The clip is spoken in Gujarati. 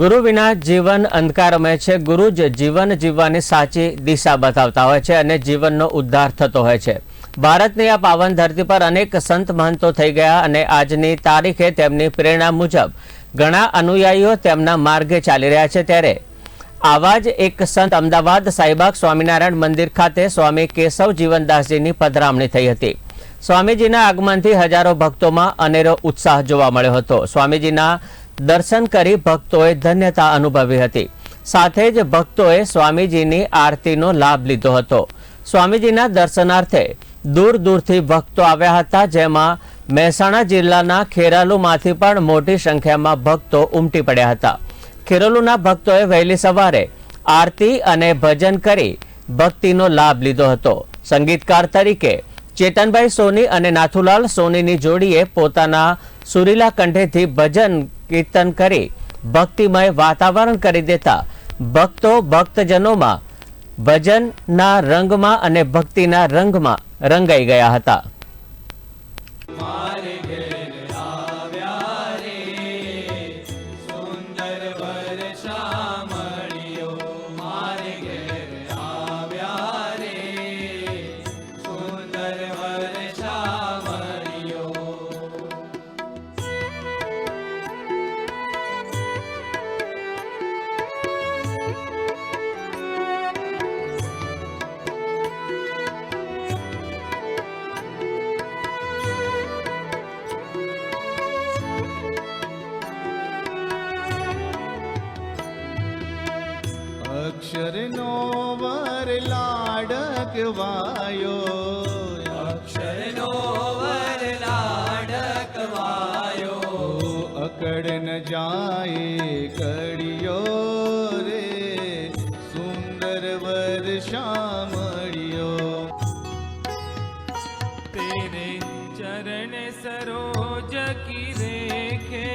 ગુરુ વિના જીવન અંધકારમય છે. ગુરુ જ જીવન જીવવાની સાચી દિશા બતાવતા હોય છે અને જીવનનો ઉદ્ધાર થતો હોય છે. ભારતની આ પાવન ધરતી પર અનેક સંત મહંતો થઈ ગયા અને આજની તારીખે તેમની પ્રેરણા મુજબ ઘણા અનુયાયીઓ તેમના માર્ગે ચાલી રહ્યા છે. ત્યારે આવા જ એક સંત અમદાવાદ સાઈબાગ સ્વામિનારાયણ મંદિર ખાતે સ્વામી કેશવ જીવનદાસજીની પધરામણી થઈ હતી. સ્વામીજીના આગમનથી હજારો ભક્તોમાં અનેરો ઉત્સાહ જોવા મળ્યો હતો. સ્વામીજીના દર્શન કરી ભક્તોએ ધન્યતા અનુભવી હતી. સાથે જ ભક્તોએ સ્વામીજીની આરતીનો લાભ લીધો હતો. સ્વામીજીના દર્શનાર્થે દૂર દૂરથી ભક્તો આવ્યા હતા, જેમાં મહેસાણા જિલ્લાના ખેરાલુમાંથી પણ મોટી સંખ્યામાં ભક્તો ઉમટી પડ્યા હતા. ખેરાલુના ભક્તોએ વહેલી સવારે આરતી અને ભજન કરી ભક્તિનો લાભ લીધો હતો. સંગીતકાર તરીકે ચેતનભાઈ સોની અને નાથુલાલ સોનીની જોડીએ પોતાના સુરીલા કંઠેથી ભજન કીર્તન કરી ભક્તિમય વાતાવરણ કરી દેતા. ભક્તો ભક્તજનોમાં ભજનના રંગમાં અને ભક્તિના રંગમાં રંગાઈ ગયા હતા. અક્ષરનો વર લાડક વાયો. અક્ષરનો વર લાડક વાયો. અકડ ન જાય કડિયો રે સુંદર વર્ષા મળ્યો તેરે ચરણ સરોજ કી રેખે